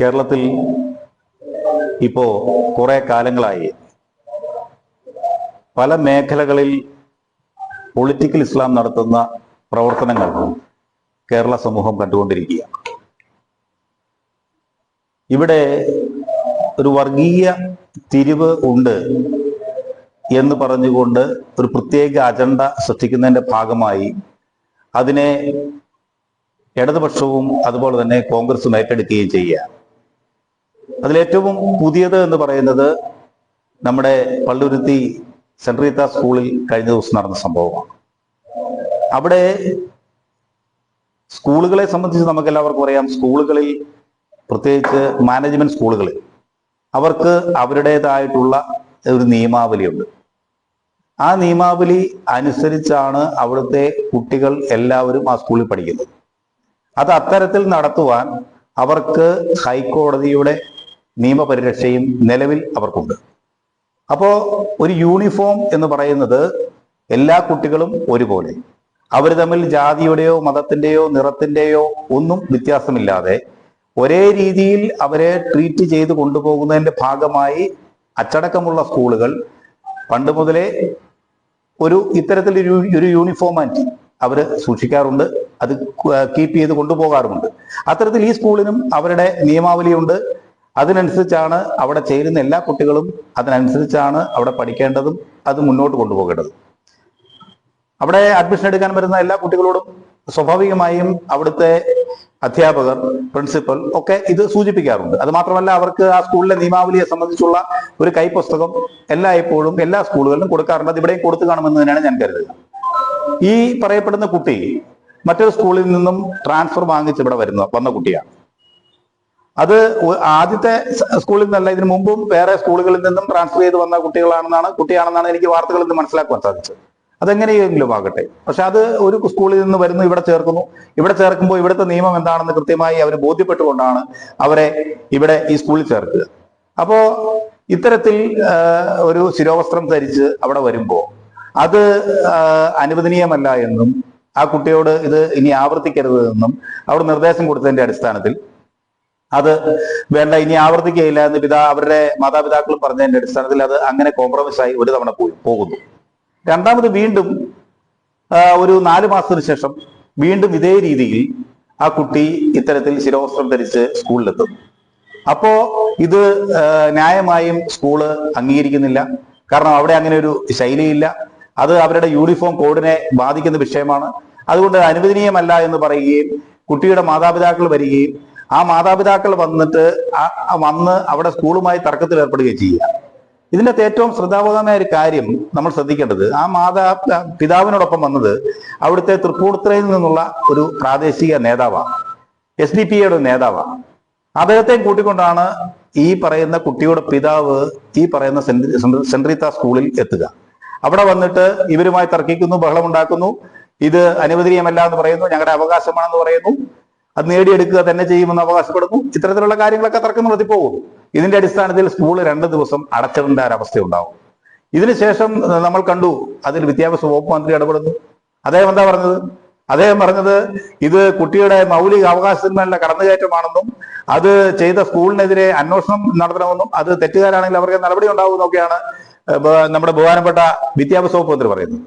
കേരളത്തിൽ ഇപ്പോ കുറെ കാലങ്ങളായി പല മേഖലകളിൽ പൊളിറ്റിക്കൽ ഇസ്ലാം നടത്തുന്ന പ്രവർത്തനങ്ങൾ കേരള സമൂഹം കണ്ടുകൊണ്ടിരിക്കുക. ഇവിടെ ഒരു വർഗീയ തിരിവ് ഉണ്ട് എന്ന് പറഞ്ഞുകൊണ്ട് ഒരു പ്രത്യേക അജണ്ട സൃഷ്ടിക്കുന്നതിന്റെ ഭാഗമായി അതിനെ ഇടതുപക്ഷവും അതുപോലെ തന്നെ കോൺഗ്രസും ഏറ്റെടുക്കുകയും ചെയ്യുക. അതിലേറ്റവും പുതിയത് എന്ന് പറയുന്നത് നമ്മുടെ പള്ളുരുത്തി സെന്റ് റീത്ത സ്കൂളിൽ കഴിഞ്ഞ ദിവസം നടന്ന സംഭവമാണ്. അവിടെ സ്കൂളുകളെ സംബന്ധിച്ച് നമുക്ക് എല്ലാവർക്കും അറിയാം. സ്കൂളുകളിൽ പ്രത്യേകിച്ച് മാനേജ്മെന്റ് സ്കൂളുകളിൽ അവർക്ക് അവരുടേതായിട്ടുള്ള ഒരു നിയമാവലിയുണ്ട്. ആ നിയമാവലി അനുസരിച്ചാണ് അവിടുത്തെ കുട്ടികൾ എല്ലാവരും ആ സ്കൂളിൽ പഠിക്കുന്നത്. അത് അത്തരത്തിൽ നടത്തുവാൻ അവർക്ക് ഹൈക്കോടതിയുടെ നിയമപരിരക്ഷയും നിലവിൽ അവർക്കുണ്ട്. അപ്പോ ഒരു യൂണിഫോം എന്ന് പറയുന്നത് എല്ലാ കുട്ടികളും ഒരുപോലെ. അവർ തമ്മിൽ ജാതിയുടെയോ മതത്തിന്റെയോ നിറത്തിന്റെയോ ഒന്നും വ്യത്യാസമില്ലാതെ ഒരേ രീതിയിൽ അവരെ ട്രീറ്റ് ചെയ്ത് കൊണ്ടുപോകുന്നതിന്റെ ഭാഗമായി അച്ചടക്കമുള്ള സ്കൂളുകൾ പണ്ട് മുതലേ ഒരു ഇത്തരത്തിലൊരു ഒരു യൂണിഫോമാറ്റി അവർ സൂക്ഷിക്കാറുണ്ട്. അത് കീപ്പ് ചെയ്ത് കൊണ്ടുപോകാറുമുണ്ട്. അത്തരത്തിൽ ഈ സ്കൂളിനും അവരുടെ നിയമാവലിയുണ്ട്. അതിനനുസരിച്ചാണ് അവിടെ ചേരുന്ന എല്ലാ കുട്ടികളും അതിനനുസരിച്ചാണ് അവിടെ പഠിക്കേണ്ടതും അത് മുന്നോട്ട് കൊണ്ടുപോകേണ്ടതും. അവിടെ അഡ്മിഷൻ എടുക്കാൻ വരുന്ന എല്ലാ കുട്ടികളോടും സ്വാഭാവികമായും അവിടുത്തെ അധ്യാപകർ പ്രിൻസിപ്പൽ ഒക്കെ ഇത് സൂചിപ്പിക്കാറുണ്ട്. അത് മാത്രമല്ല അവർക്ക് ആ സ്കൂളിലെ നിയമാവലിയെ സംബന്ധിച്ചുള്ള ഒരു കൈപ്പുസ്തകം എല്ലായ്പ്പോഴും എല്ലാ സ്കൂളുകളിലും കൊടുക്കാറുണ്ട്. അത് ഇവിടെയും കൊടുത്തു കാണുമെന്ന് തന്നെയാണ് ഞാൻ കരുതുക. ഈ പറയപ്പെടുന്ന കുട്ടി മറ്റൊരു സ്കൂളിൽ നിന്നും ട്രാൻസ്ഫർ വാങ്ങിച്ച് ഇവിടെ വരുന്ന വന്ന കുട്ടിയാണ്. അത് ആദ്യത്തെ സ്കൂളിൽ നിന്നല്ല ഇതിനു മുമ്പും വേറെ സ്കൂളുകളിൽ നിന്നും ട്രാൻസ്ഫർ ചെയ്ത് വന്ന കുട്ടികളാണെന്നാണ് കുട്ടിയാണെന്നാണ് എനിക്ക് വാർത്തകളിൽ നിന്ന് മനസ്സിലാക്കുവാൻ സാധിച്ചത്. അതെങ്ങനെയെങ്കിലും ആകട്ടെ. പക്ഷെ അത് ഒരു സ്കൂളിൽ നിന്ന് വരുന്നു ഇവിടെ ചേർക്കുന്നു. ഇവിടെ ചേർക്കുമ്പോൾ ഇവിടുത്തെ നിയമം എന്താണെന്ന് കൃത്യമായി അവർ ബോധ്യപ്പെട്ടുകൊണ്ടാണ് അവരെ ഇവിടെ ഈ സ്കൂളിൽ ചേർക്കുക. അപ്പോ ഇത്തരത്തിൽ ഒരു ശിരോവസ്ത്രം ധരിച്ച് അവിടെ വരുമ്പോൾ അത് അനുവദനീയമല്ല എന്നും ആ കുട്ടിയോട് ഇത് ഇനി ആവർത്തിക്കരുത് എന്നും അവിടെ നിർദ്ദേശം കൊടുത്തതിന്റെ അടിസ്ഥാനത്തിൽ അത് വേണ്ട ഇനി ആവർത്തിക്കുകയില്ല എന്ന് പിതാ അവരുടെ മാതാപിതാക്കളും പറഞ്ഞതിന്റെ അടിസ്ഥാനത്തിൽ അത് അങ്ങനെ കോംപ്രമൈസ് ആയി ഒരു തവണ പോയി പോകുന്നു. രണ്ടാമത് വീണ്ടും ഒരു നാല് മാസത്തിന് ശേഷം വീണ്ടും ഇതേ രീതിയിൽ ആ കുട്ടി ഇത്തരത്തിൽ ശിരോവസ്ത്രം ധരിച്ച് സ്കൂളിലെത്തുന്നു. അപ്പോ ഇത് ന്യായമായും സ്കൂൾ അംഗീകരിക്കുന്നില്ല. കാരണം അവിടെ അങ്ങനെ ഒരു ശൈലിയില്ല. അത് അവരുടെ യൂണിഫോം കോഡിനെ ബാധിക്കുന്ന വിഷയമാണ്. അതുകൊണ്ട് അനുവദനീയമല്ല എന്ന് പറയുകയും കുട്ടിയുടെ മാതാപിതാക്കൾ വരികയും ആ മാതാപിതാക്കൾ വന്നിട്ട് വന്ന് അവിടെ സ്കൂളുമായി തർക്കത്തിൽ ഏർപ്പെടുകയും ചെയ്യുക. ഇതിന്റെ ഏറ്റവും ശ്രദ്ധാപകമായ ഒരു കാര്യം നമ്മൾ ശ്രദ്ധിക്കേണ്ടത് ആ മാതാ പിതാവിനോടൊപ്പം വന്നത് അവിടുത്തെ തൃപ്പൂണിത്തുറയിൽ നിന്നുള്ള ഒരു പ്രാദേശിക നേതാവാണ്. എസ് ഡി പി എയുടെ നേതാവാണ്. അദ്ദേഹത്തെ കൂട്ടിക്കൊണ്ടാണ് ഈ പറയുന്ന കുട്ടിയുടെ പിതാവ് ഈ പറയുന്ന സെൻട്രീത്ത സ്കൂളിൽ എത്തുക. അവിടെ വന്നിട്ട് ഇവരുമായി തർക്കിക്കുന്നു ബഹളമുണ്ടാക്കുന്നു. ഇത് അനുവദനീയമല്ല എന്ന് പറയുന്നു ഞങ്ങളുടെ അവകാശമാണെന്ന് പറയുന്നു. അത് നേടിയെടുക്കുക തന്നെ ചെയ്യുമെന്ന് അവകാശപ്പെടുന്നു ഇത്തരത്തിലുള്ള കാര്യങ്ങളൊക്കെ തർക്കം നടത്തി പോകും. ഇതിന്റെ അടിസ്ഥാനത്തിൽ സ്കൂൾ രണ്ട് ദിവസം അടച്ചിടേണ്ട ഒരവസ്ഥ ഉണ്ടാവും ഇതിനുശേഷം നമ്മൾ കണ്ടു അതിൽ വിദ്യാഭ്യാസ വകുപ്പ് മന്ത്രി ഇടപെടുന്നു. അദ്ദേഹം എന്താ പറഞ്ഞത്? അദ്ദേഹം പറഞ്ഞത് ഇത് കുട്ടിയുടെ മൗലിക അവകാശത്തിന്മേലുള്ള കടന്നുകയറ്റമാണെന്നും അത് ചെയ്ത സ്കൂളിനെതിരെ അന്വേഷണം നടത്തണമെന്നും അത് തെറ്റുകാരാണെങ്കിൽ അവർക്ക് നടപടി ഉണ്ടാവുമെന്നൊക്കെയാണ് നമ്മുടെ ബഹുമാനപ്പെട്ട വിദ്യാഭ്യാസ വകുപ്പ് മന്ത്രി പറയുന്നത്.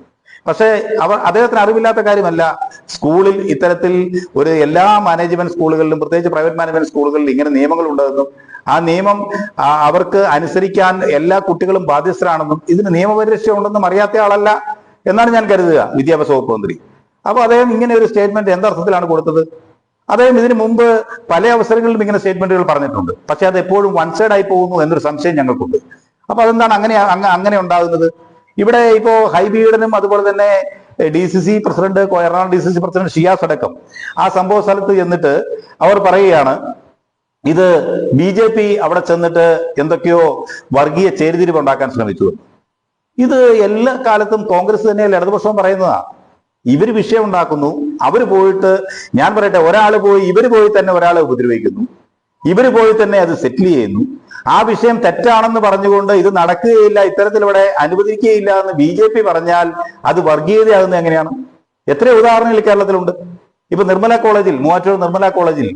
പക്ഷേ അവർ അദ്ദേഹത്തിന് അറിവില്ലാത്ത കാര്യമല്ല. സ്കൂളിൽ ഇത്തരത്തിൽ ഒരു എല്ലാ മാനേജ്മെന്റ് സ്കൂളുകളിലും പ്രത്യേകിച്ച് പ്രൈവറ്റ് മാനേജ്മെന്റ് സ്കൂളുകളിൽ ഇങ്ങനെ നിയമങ്ങൾ ഉണ്ടെന്നും ആ നിയമം അവർക്ക് അനുസരിക്കാൻ എല്ലാ കുട്ടികളും ബാധ്യസ്ഥരാണെന്നും ഇതിന് നിയമപരിരക്ഷ ഉണ്ടെന്നും അറിയാത്ത ആളല്ല എന്നാണ് ഞാൻ കരുതുക വിദ്യാഭ്യാസ വകുപ്പ് മന്ത്രി. അപ്പോൾ അദ്ദേഹം ഇങ്ങനെ ഒരു സ്റ്റേറ്റ്മെന്റ് എന്തർത്ഥത്തിലാണ് കൊടുത്തത്? അദ്ദേഹം ഇതിനു മുമ്പ് പല അവസരങ്ങളിലും ഇങ്ങനെ സ്റ്റേറ്റ്മെന്റുകൾ പറഞ്ഞിട്ടുണ്ട്. പക്ഷെ അത് എപ്പോഴും വൺ സൈഡ് ആയി പോകുന്നു എന്നൊരു സംശയം ഞങ്ങൾക്കുണ്ട്. അപ്പൊ അതെന്താണ് അങ്ങനെ അങ്ങ- അങ്ങനെ ഉണ്ടാകുന്നത്? ഇവിടെ ഇപ്പോ ഹൈബീഡനും അതുപോലെ തന്നെ D C C president Ernakulam D C C president Shiyas അടക്കം ആ സംഭവ സ്ഥലത്ത് ചെന്നിട്ട് അവർ പറയുകയാണ് ഇത് ബി ജെ പി അവിടെ ചെന്നിട്ട് എന്തൊക്കെയോ വർഗീയ ചേരിതിരിവ് ഉണ്ടാക്കാൻ ശ്രമിച്ചു. ഇത് എല്ലാ കാലത്തും കോൺഗ്രസ് തന്നെയല്ല ഇടതുപക്ഷം പറയുന്നതാ. ഇവർ വിഷയം ഉണ്ടാക്കുന്നു അവർ പോയിട്ട് ഞാൻ പറയട്ടെ ഒരാൾ പോയി ഇവർ പോയി തന്നെ ഒരാളെ ഉപദ്രവിക്കുന്നു. ഇവർ പോയി തന്നെ അത് സെറ്റിൽ ചെയ്യുന്നു. ആ വിഷയം തെറ്റാണെന്ന് പറഞ്ഞുകൊണ്ട് ഇത് നടക്കുകയില്ല ഇത്തരത്തിൽ ഇവിടെ അനുവദിക്കുകയില്ല എന്ന് ബി ജെ പി പറഞ്ഞാൽ അത് വർഗീയതയാകുന്നത് എങ്ങനെയാണ്? എത്ര ഉദാഹരണങ്ങൾ കേരളത്തിലുണ്ട്. ഇപ്പൊ നിർമ്മല കോളേജിൽ മൂവാറ്റൂർ നിർമ്മല കോളേജിൽ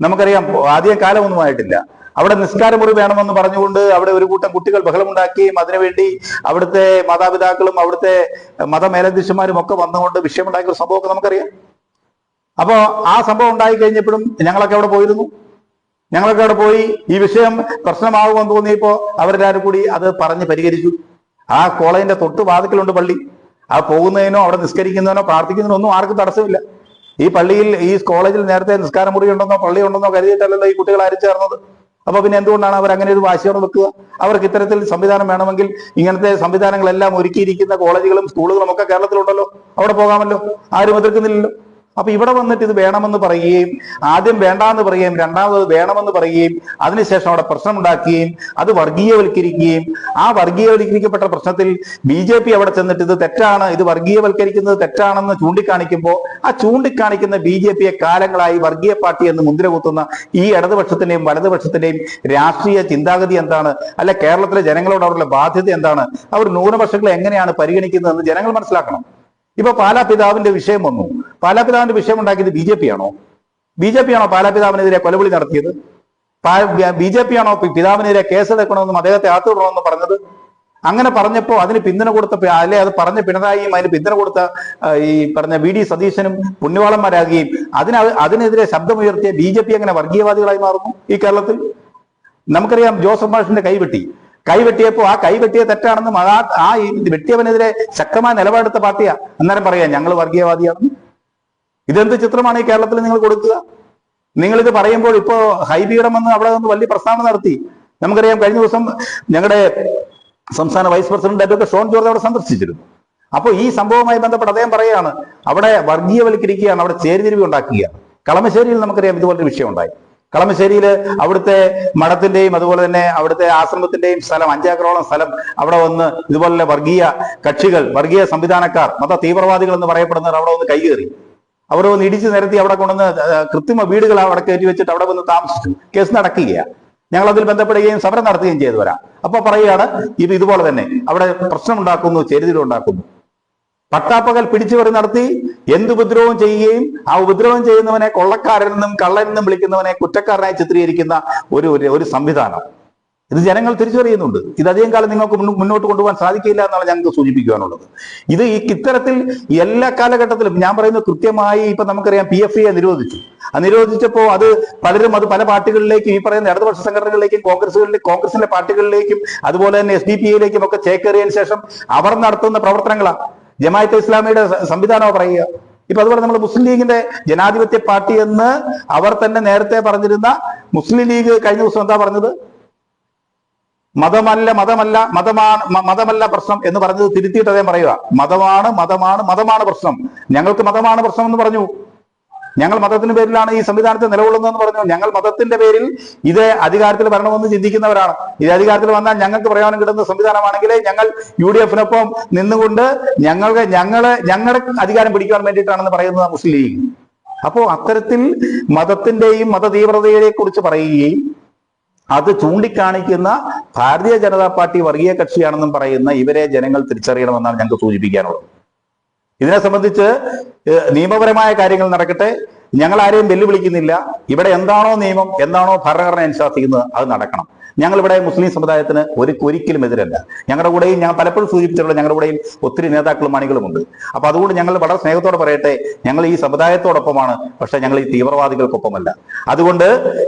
നമുക്കറിയാം ആദ്യ കാലമൊന്നുമായിട്ടില്ല അവിടെ നിസ്കാരമുറി വേണമെന്ന് പറഞ്ഞുകൊണ്ട് അവിടെ ഒരു കൂട്ടം കുട്ടികൾ ബഹളമുണ്ടാക്കുകയും അതിനുവേണ്ടി അവിടുത്തെ മാതാപിതാക്കളും അവിടുത്തെ മതമേലധ്യക്ഷന്മാരും ഒക്കെ വന്നുകൊണ്ട് വിഷയമുണ്ടാക്കിയ ഒരു സംഭവമൊക്കെ നമുക്കറിയാം. അപ്പോ ആ സംഭവം ഉണ്ടായി കഴിഞ്ഞപ്പോഴും ഞങ്ങളൊക്കെ അവിടെ പോയിരുന്നു. ഞങ്ങളൊക്കെ അവിടെ പോയി ഈ വിഷയം പ്രശ്നമാകുമെന്ന് തോന്നിയപ്പോൾ അവരെല്ലാവരും കൂടി അത് പറഞ്ഞ് പരിഹരിച്ചു. ആ കോളേജിന്റെ തൊട്ട് വാതിക്കലുണ്ട് പള്ളി. ആ പോകുന്നതിനോ അവിടെ നിസ്കരിക്കുന്നതിനോ പ്രാർത്ഥിക്കുന്നതിനോ ഒന്നും ആർക്കും തടസ്സമില്ല. ഈ പള്ളിയിൽ ഈ കോളേജിൽ നേരത്തെ നിസ്കാരമുറി ഉണ്ടെന്നോ പള്ളി ഉണ്ടെന്നോ കരുതിയിട്ടല്ലല്ലോ ഈ കുട്ടികൾ ആരും ചേർന്നത്. അപ്പൊ പിന്നെ എന്തുകൊണ്ടാണ് അവർ അങ്ങനെ ഒരു വാശിയോടെ വെക്കുക അവർക്ക് ഇത്തരത്തിൽ സംവിധാനം വേണമെങ്കിൽ ഇങ്ങനത്തെ സംവിധാനങ്ങളെല്ലാം ഒരുക്കിയിരിക്കുന്ന കോളേജുകളും സ്കൂളുകളും ഒക്കെ കേരളത്തിലുണ്ടല്ലോ. അവിടെ പോകാമല്ലോ. ആരും എതിർക്കുന്നില്ലല്ലോ. അപ്പൊ ഇവിടെ വന്നിട്ട് ഇത് വേണമെന്ന് പറയുകയും ആദ്യം വേണ്ടാന്ന് പറയുകയും രണ്ടാമത് വേണമെന്ന് പറയുകയും അതിനുശേഷം അവിടെ പ്രശ്നം ഉണ്ടാക്കുകയും അത് വർഗീയവൽക്കരിക്കുകയും ആ വർഗീയവൽക്കരിക്കപ്പെട്ട പ്രശ്നത്തിൽ ബി ജെ പി അവിടെ ചെന്നിട്ട് ഇത് തെറ്റാണ് ഇത് വർഗീയവൽക്കരിക്കുന്നത് തെറ്റാണെന്ന് ചൂണ്ടിക്കാണിക്കുമ്പോൾ ആ ചൂണ്ടിക്കാണിക്കുന്ന ബി ജെ പിയെ കാലങ്ങളായി വർഗീയ പാർട്ടി എന്ന് മുദ്ര ഈ ഇടതുപക്ഷത്തിന്റെയും വലതുപക്ഷത്തിന്റെയും രാഷ്ട്രീയ ചിന്താഗതി എന്താണ്? അല്ല കേരളത്തിലെ ജനങ്ങളോട് അവരുടെ ബാധ്യത എന്താണ്? അവർ ന്യൂനപക്ഷങ്ങളെ എങ്ങനെയാണ് പരിഗണിക്കുന്നതെന്ന് ജനങ്ങൾ മനസ്സിലാക്കണം. ഇപ്പൊ പാലാ പിതാവിന്റെ വിഷയം വന്നു. പാലാ പിതാവിന്റെ വിഷയം ഉണ്ടാക്കിയത് ബി ജെ പി ആണോ? ബി ജെ പി ആണോ പാലാ പിതാവിനെതിരെ കൊലവിളി നടത്തിയത്? ബി ജെ പി ആണോ പിതാവിനെതിരെ കേസെടുക്കണമെന്നും അദ്ദേഹത്തെ ആത്തുവിടണമെന്നും പറഞ്ഞത്? അങ്ങനെ പറഞ്ഞപ്പോൾ അതിന് പിന്തുണ കൊടുത്ത അല്ലെ അത് പറഞ്ഞ പിണറായിയും അതിന് പിന്തുണ കൊടുത്ത ഈ പറഞ്ഞ വി ഡി സതീശനും പുണ്യവാളന്മാരാകുകയും അതിന് അതിനെതിരെ ശബ്ദമുയർത്തിയ ബി ജെ പി അങ്ങനെ വർഗീയവാദികളായി മാറുന്നു ഈ കേരളത്തിൽ? നമുക്കറിയാം ജോസഫ് മാഷിന്റെ കൈവെട്ടി. കൈവെട്ടിയപ്പോ ആ കൈവെട്ടിയ തെറ്റാണെന്ന് മഹാ ആ വെട്ടിയവനെതിരെ ശക്തമായ നിലപാടെടുത്ത പാർട്ടിയാ. അന്നേരം പറയാം ഞങ്ങൾ വർഗീയവാദിയാണ് ഇതെന്ത് ചിത്രമാണ് ഈ കേരളത്തിൽ നിങ്ങൾ കൊടുക്കുക? നിങ്ങളിത് പറയുമ്പോൾ ഇപ്പോ ഹൈബീഡം എന്ന് അവിടെ നിന്ന് വലിയ പ്രസ്താവന നടത്തി. നമുക്കറിയാം കഴിഞ്ഞ ദിവസം ഞങ്ങളുടെ സംസ്ഥാന vice president advocate Shone George അവിടെ സന്ദർശിച്ചിരുന്നു. അപ്പോൾ ഈ സംഭവവുമായി ബന്ധപ്പെട്ട് അദ്ദേഹം പറയുകയാണ് അവിടെ വർഗീയവൽക്കരിക്കുകയാണ് അവിടെ ചേരിതിരിവ് ഉണ്ടാക്കുകയാണ്. കളമശ്ശേരിയിൽ നമുക്കറിയാം ഇതുപോലൊരു വിഷയം ഉണ്ടായി. കളമശ്ശേരിയിൽ അവിടുത്തെ മഠത്തിന്റെയും അതുപോലെ തന്നെ അവിടുത്തെ ആശ്രമത്തിന്റെയും സ്ഥലം അഞ്ചേക്കറോളം സ്ഥലം അവിടെ വന്ന് ഇതുപോലെ വർഗീയ കക്ഷികൾ വർഗീയ സംവിധാനക്കാർ മത തീവ്രവാദികൾ എന്ന് പറയപ്പെടുന്നവർ അവിടെ വന്ന് കൈകേറി. അവർ വന്ന് ഇടിച്ചു നിരത്തി അവിടെ കൊണ്ടുവന്ന് കൃത്രിമ വീടുകൾ അവിടെ കയറ്റി വെച്ചിട്ട് അവിടെ വന്ന് താമസിച്ചു. കേസ് നടക്കുകയാണ് ഞങ്ങൾ അതിൽ ബന്ധപ്പെടുകയും സമരം നടത്തുകയും ചെയ്തു വരാം. അപ്പൊ പറയുകയാണ് ഇത് ഇതുപോലെ തന്നെ. അവിടെ പ്രശ്നം പ്രശ്നമുണ്ടാക്കുന്നു ചേരിതിരുണ്ടാക്കുന്നു പട്ടാപ്പകൽ പിടിച്ചുപറി നടത്തി എന്ത് ഉപദ്രവവും ചെയ്യുകയും ആ ഉപദ്രവം ചെയ്യുന്നവനെ കൊള്ളക്കാരനെന്നും കള്ളനെന്നും വിളിക്കുന്നവനെ കുറ്റക്കാരനായി ചിത്രീകരിക്കുന്ന ഒരു ഒരു- സംവിധാനം. ഇത് ജനങ്ങൾ തിരിച്ചറിയുന്നുണ്ട്. ഇത് അധികം കാലം നിങ്ങൾക്ക് മുന്നോ- മുന്നോട്ട് കൊണ്ടുപോകാൻ സാധിക്കില്ല എന്നാണ് ഞങ്ങൾക്ക് സൂചിപ്പിക്കുവാനുള്ളത്. ഇത് ഈ ഇത്തരത്തിൽ എല്ലാ കാലഘട്ടത്തിലും ഞാൻ പറയുന്നത് കൃത്യമായി ഇപ്പൊ നമുക്കറിയാം പി എഫ് ഐയെ നിരോധിച്ചു. ആ നിരോധിച്ചപ്പോൾ അത് പലരും അത് പല പാർട്ടികളിലേക്കും ഈ പറയുന്ന ഇടതുപക്ഷ സംഘടനകളിലേക്കും കോൺഗ്രസുകളിലേക്കും കോൺഗ്രസിന്റെ പാർട്ടികളിലേക്കും അതുപോലെ തന്നെ എസ് ഡി പി ഐയിലേക്കും ഒക്കെ ചേക്കേറിയതിനു ശേഷം അവർ നടത്തുന്ന പ്രവർത്തനങ്ങളാണ്. ജമാഅത്തെ ഇസ്ലാമിയുടെ സംവിധാനമോ പറയുക. ഇപ്പൊ അതുപോലെ നമ്മൾ മുസ്ലിം ലീഗിന്റെ ജനാധിപത്യ പാർട്ടി എന്ന് അവർ തന്നെ നേരത്തെ പറഞ്ഞിരുന്ന മുസ്ലിം ലീഗ് കഴിഞ്ഞ ദിവസം എന്താ പറഞ്ഞത്? മതമല്ല മതമല്ല മതമാണ് മതമല്ല പ്രശ്നം എന്ന് പറഞ്ഞത് തിരുത്തിയിട്ട് അദ്ദേഹം പറയുക. മതമാണ് മതമാണ് മതമാണ് പ്രശ്നം. ഞങ്ങൾക്ക് മതമാണ് പ്രശ്നം എന്ന് പറഞ്ഞു. ഞങ്ങൾ മതത്തിന്റെ പേരിലാണ് ഈ സംവിധാനത്തെ നിലകൊള്ളുന്നതെന്ന് പറഞ്ഞു. ഞങ്ങൾ മതത്തിന്റെ പേരിൽ ഇത് അധികാരത്തിൽ വരണമെന്ന് ചിന്തിക്കുന്നവരാണ്. ഇത് അധികാരത്തിൽ വന്നാൽ ഞങ്ങൾക്ക് പ്രയോജനം കിട്ടുന്ന സംവിധാനമാണെങ്കിലേ ഞങ്ങൾ യു ഡി എഫിനൊപ്പം നിന്നുകൊണ്ട് ഞങ്ങൾക്ക് ഞങ്ങളെ ഞങ്ങളുടെ അധികാരം പിടിക്കാൻ വേണ്ടിയിട്ടാണെന്ന് പറയുന്നത് മുസ്ലിം ലീഗ്. അപ്പോൾ അത്തരത്തിൽ മതത്തിന്റെയും മതതീവ്രതയെ കുറിച്ച് പറയുകയും അത് ചൂണ്ടിക്കാണിക്കുന്ന ഭാരതീയ ജനതാ പാർട്ടി വർഗീയ കക്ഷിയാണെന്നും പറയുന്ന ഇവരെ ജനങ്ങൾ തിരിച്ചറിയണമെന്നാണ് ഞങ്ങൾക്ക് സൂചിപ്പിക്കാനുള്ളത്. ഇതിനെ സംബന്ധിച്ച് നിയമപരമായ കാര്യങ്ങൾ നടക്കട്ടെ. ഞങ്ങൾ ആരെയും വെല്ലുവിളിക്കുന്നില്ല. ഇവിടെ എന്താണോ നിയമം എന്താണോ ഭരണഘടന അനുശാസിക്കുന്നത് അത് നടക്കണം. ഞങ്ങൾ ഇവിടെ മുസ്ലിം സമുദായത്തിന് ഒരു ഒരിക്കലും എതിരല്ല. ഞങ്ങളുടെ കൂടെയും ഞാൻ പലപ്പോഴും സൂചിപ്പിച്ചിട്ടുള്ള ഞങ്ങളുടെ കൂടെയും ഒത്തിരി നേതാക്കളും അണികളുമുണ്ട് അപ്പൊ അതുകൊണ്ട് ഞങ്ങൾ വളരെ സ്നേഹത്തോടെ പറയട്ടെ ഞങ്ങൾ ഈ സമുദായത്തോടൊപ്പമാണ് പക്ഷെ ഞങ്ങൾ ഈ തീവ്രവാദികൾക്കൊപ്പമല്ല. അതുകൊണ്ട്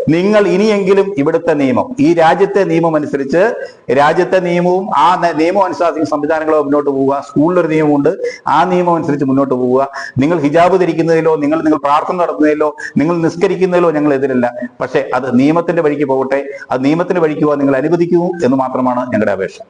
നിങ്ങൾ ഇനിയെങ്കിലും ഇവിടുത്തെ നിയമം ഈ രാജ്യത്തെ നിയമം അനുസരിച്ച് രാജ്യത്തെ നിയമവും ആ നിയമം അനുസരിച്ച് സംവിധാനങ്ങളോ മുന്നോട്ട് പോവുക സ്കൂളിലൊരു നിയമമുണ്ട് ആ നിയമം അനുസരിച്ച് മുന്നോട്ട് പോവുക. നിങ്ങൾ ഹിജാബ് ധരിക്കുന്നതിലോ നിങ്ങൾ നിങ്ങൾ പ്രാർത്ഥന നടത്തുന്നതിലോ നിങ്ങൾ നിസ്കരിക്കുന്നതിലോ ഞങ്ങൾ എതിരല്ല. പക്ഷെ അത് നിയമത്തിന്റെ വഴിക്ക് പോകട്ടെ അത് നിയമത്തിന്റെ വഴിക്ക് പോകാൻ നിങ്ങൾ അനുവദിക്കൂ എന്ന് മാത്രമാണ് ഞങ്ങളുടെ അപേക്ഷ.